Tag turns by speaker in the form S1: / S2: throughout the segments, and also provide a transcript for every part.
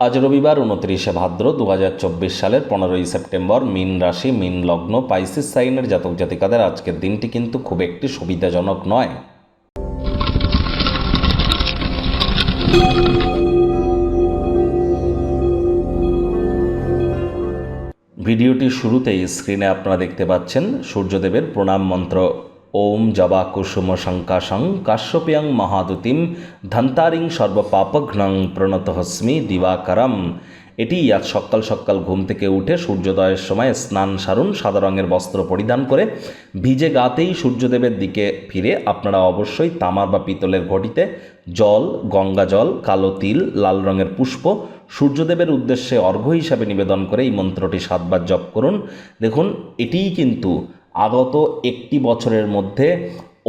S1: আজ রবিবার উনত্রিশে ভাদ্র দু হাজার চব্বিশ সালের পনেরোই সেপ্টেম্বর, মিন রাশি, মিন লগ্ন, পাইসিস সাইনের জাতক জাতিকাদের আজকের দিনটি কিন্তু খুব একটি সুবিধাজনক নয়। ভিডিওটির শুরুতেই স্ক্রিনে আপনারা দেখতে পাচ্ছেন সূর্যদেবের প্রণাম মন্ত্র। ওম জবা কুসুম শঙ্কাশং কাশ্যপিয়ং মহাদুতিম ধন্তারিং সর্বপাপঘ্নং প্রণত হস্মি দিবাকরম। এটি আজ সকাল সকাল ঘুম থেকে উঠে সূর্যোদয়ের সময় স্নান সারুন, সাদা রঙের বস্ত্র পরিধান করে ভিজে গাতেই সূর্যদেবের দিকে ফিরে আপনারা অবশ্যই তামার বা পিতলের ঘটিতে জল, গঙ্গা জল, কালো তিল, লাল রঙের পুষ্প, সূর্যদেবের উদ্দেশ্যে অর্ঘ্য হিসাবে নিবেদন করে এই মন্ত্রটি সাতবার জপ করুন। দেখুন, এটিই কিন্তু আগত একটি বছরের মধ্যে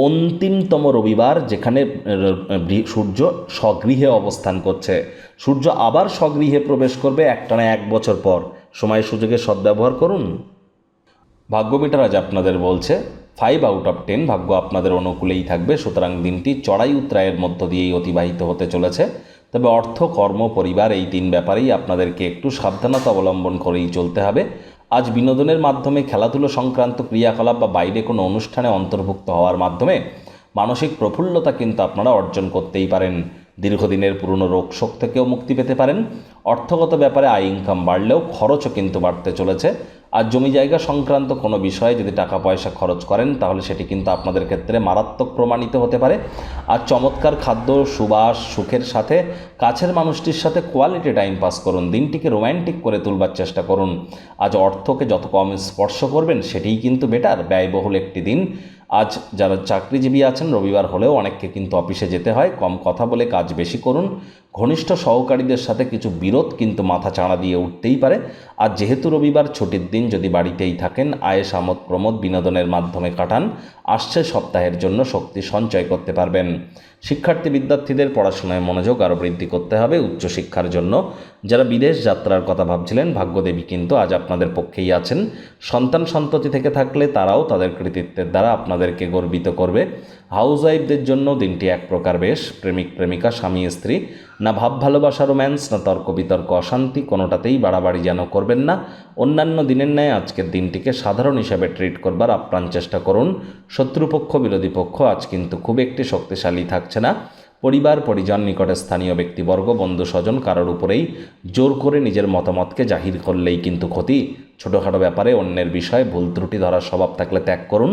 S1: অন্তিমতম রবিবার যেখানে সূর্য স্বগৃহে অবস্থান করছে। সূর্য আবার স্বগৃহে প্রবেশ করবে একটানা এক বছর পর। সময় সুযোগের সদ্ব্যবহার করুন। ভাগ্য মিটার আজ আপনাদের বলছে ফাইভ আউট অফ টেন ভাগ্য আপনাদের অনুকূলেই থাকবে, সুতরাং দিনটি চড়াই উত্তরায়ের মধ্য দিয়েই অতিবাহিত হতে চলেছে। তবে অর্থ, কর্ম, পরিবার এই তিন ব্যাপারেই আপনাদেরকে একটু সাবধানতা অবলম্বন করেই চলতে হবে। আজ বিনোদনের মাধ্যমে খেলাধুলো সংক্রান্ত ক্রিয়াকলাপ বা বাইরে কোনো অনুষ্ঠানে অন্তর্ভুক্ত হওয়ার মাধ্যমে মানসিক প্রফুল্লতা কিন্তু আপনারা অর্জন করতেই পারেন। দীর্ঘদিনের পুরনো রোগ শোক থেকেও মুক্তি পেতে পারেন। অর্থগত ব্যাপারে আয় ইনকাম বাড়লেও খরচও কিন্তু বাড়তে চলেছে। আর জমি জায়গা সংক্রান্ত কোনো বিষয়ে যদি টাকা পয়সা খরচ করেন, তাহলে সেটি কিন্তু আপনাদের ক্ষেত্রে মারাত্মক প্রমাণিত হতে পারে। আর চমৎকার খাদ্য, সুবাস, সুখের সাথে কাছের মানুষটির সাথে কোয়ালিটি টাইম পাস করুন। দিনটিকে রোম্যান্টিক করে তুলবার চেষ্টা করুন। আজ অর্থকে যত কম স্পর্শ করবেন, সেটিই কিন্তু বেটার ব্যয়বহুল একটি দিন। আজ যারা চাকরিজীবী আছেন, রবিবার হলেও অনেককে কিন্তু অফিসে যেতে হয়। কম কথা বলে কাজ বেশি করুন। ঘনিষ্ঠ সহকারীদের সাথে কিছু বিরোধ কিন্তু মাথা চাড়া দিয়ে উঠতেই পারে। আর যেহেতু রবিবার ছুটির দিন যদি বাড়িতেই থাকেন আয়েস আমোদ প্রমোদ বিনোদনের মাধ্যমে কাটান, আসছে সপ্তাহের জন্য শক্তি সঞ্চয় করতে পারবেন। শিক্ষার্থী বিদ্যার্থীদের পড়াশোনায় মনোযোগ আরও বৃদ্ধি করতে হবে উচ্চশিক্ষার জন্য। যারা বিদেশ যাত্রার কথা ভাবছিলেন, ভাগ্যদেবী কিন্তু আজ আপনাদের পক্ষেই আছেন। সন্তান সন্ততি থেকে থাকলে তারাও তাদের কৃতিত্বের দ্বারা আপনাদেরকে গর্বিত করবে। হাউস ওয়াইফদের জন্য দিনটি এক প্রকার বেশ। প্রেমিক, প্রেমিকা, স্বামী, স্ত্রী না ভাব ভালোবাসা রোম্যান্স, না তর্ক বিতর্ক অশান্তি, কোনোটাতেই বাড়াবাড়ি যেন করবেন না। অন্যান্য দিনের ন্যায় আজকের দিনটিকে সাধারণ হিসাবে ট্রিট করবার আপ্রাণ চেষ্টা করুন। শত্রুপক্ষ, বিরোধী পক্ষ আজ কিন্তু খুব একটি শক্তিশালী থাকছে না। পরিবার, পরিজন, নিকটে স্থানীয় ব্যক্তিবর্গ, বন্ধু, স্বজন কারোর উপরেই জোর করে নিজের মতামতকে জাহির করলেই কিন্তু ক্ষতি। ছোটোখাটো ব্যাপারে অন্যের বিষয়ে ভুল ত্রুটি ধরার স্বভাব থাকলে ত্যাগ করুন।